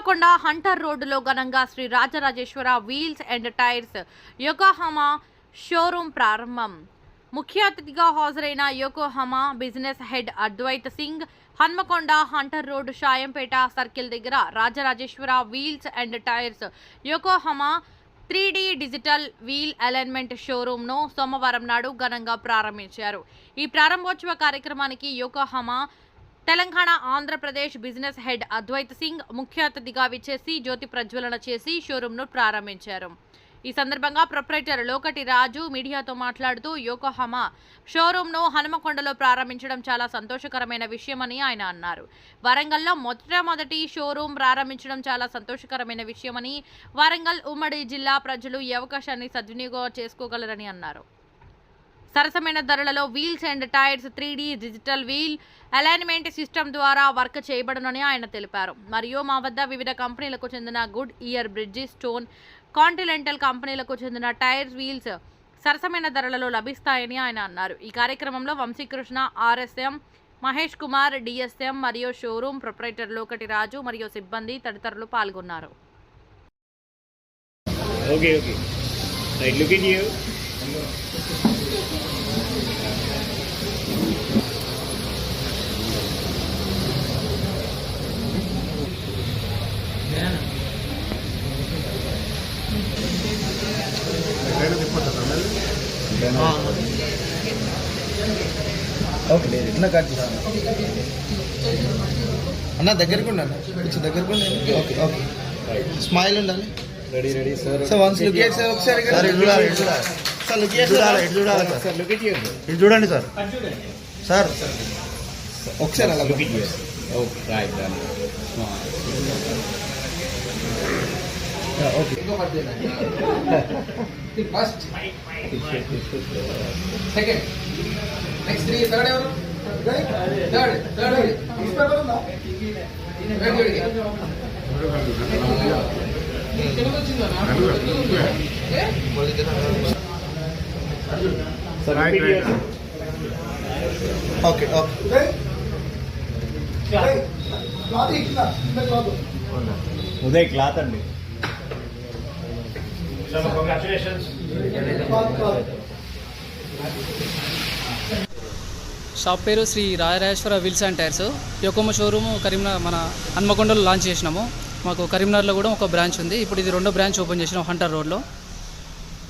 Hanamkonda Hunter రోడ్డులో ఘనంగా Shri Rajarajeshwara wheels and tyres Yokohama showroom ప్రారంభం. ముఖ్య అతిథిగా హాజరైన Yokohama business head Advait Singh Hanamkonda Hunter road Shayampet circle దగ్గర Rajarajeshwara wheels and tyres Yokohama three D digital wheel alignment షోరూమ్ను సోమవారం నాడు ఘనంగా ప్రారంభించారు. ఈ ప్రారంభోత్సవ కార్యక్రమానికి Yokohama Telangana Andhra Pradesh business head Advait Singh ముఖ్య అతిథిగా విచ్చేసి జ్యోతి ప్రజ్వలన చేసి షోరూంను ప్రారంభించారు. ఈ సందర్భంగా ప్రొపరేటర్ లోకటి రాజు మీడియాతో మాట్లాడుతూ యోకోహమా షోరూంను హనుమకొండలో ప్రారంభించడం చాలా సంతోషకరమైన విషయమని ఆయన అన్నారు. వరంగల్లో మొట్టమొదటి షోరూం ప్రారంభించడం చాలా సంతోషకరమైన విషయమని వరంగల్ ఉమ్మడి జిల్లా ప్రజలు ఈ అవకాశాన్ని సద్వినియోగం చేసుకోగలరని అన్నారు. సరసమైన ధరలలో wheels and tyres three digital wheel alignment system ద్వారా వర్క్ చేయబడనని ఆయన తెలిపారు. మరియు మా వద్ద వివిధ కంపెనీలకు చెందిన Goodyear Bridgestone Continental కంపెనీలకు చెందిన టైర్స్ వీల్స్ సరసమైన ధరలలో లభిస్తాయని ఆయన అన్నారు. ఈ కార్యక్రమంలో వంశీకృష్ణ ఆర్ఎస్ఎం మహేష్ కుమార్ డిఎస్ఎం మరియు షోరూమ్ ప్రొపరేటర్ లోకటి రాజు మరియు సిబ్బంది తదితరులు పాల్గొన్నారు. Okay okay right look at. Okay లేదు ఇట్లా కట్ చేస్తాను. అన్న దగ్గరికి ఉండండి కొంచెం దగ్గరకు ఉండండి ఓకే ఓకే. స్మైల్ ఉండాలి. Ready, ready, sir. So once look చేసి ఒకసారి సార్ ఇటు చూడాలి ఇటు చూడాలి. సార్ లుక్ ఇటు చూడాలి ఇటు చూడాలి సార్. at you. ఇటు చూడండి సార్. సార్. ఒకసారి అలా Look at you. Oh, right, done. The first second next three third ఎవరు? Third third okay okay Uday cloth అండి. కంగ్రాచులేషన్స్ షాప్ పేరు Shri Rajarajeshwara wheels and tyres యొక్కమ్మ showroom Karimnagar మన హన్మకొండలో launch చేసినాము. మాకు కరీంనగర్లో కూడా ఒక బ్రాంచ్ ఉంది. ఇప్పుడు ఇది రెండో బ్రాంచ్ ఓపెన్ చేసినాం హంటర్ రోడ్లో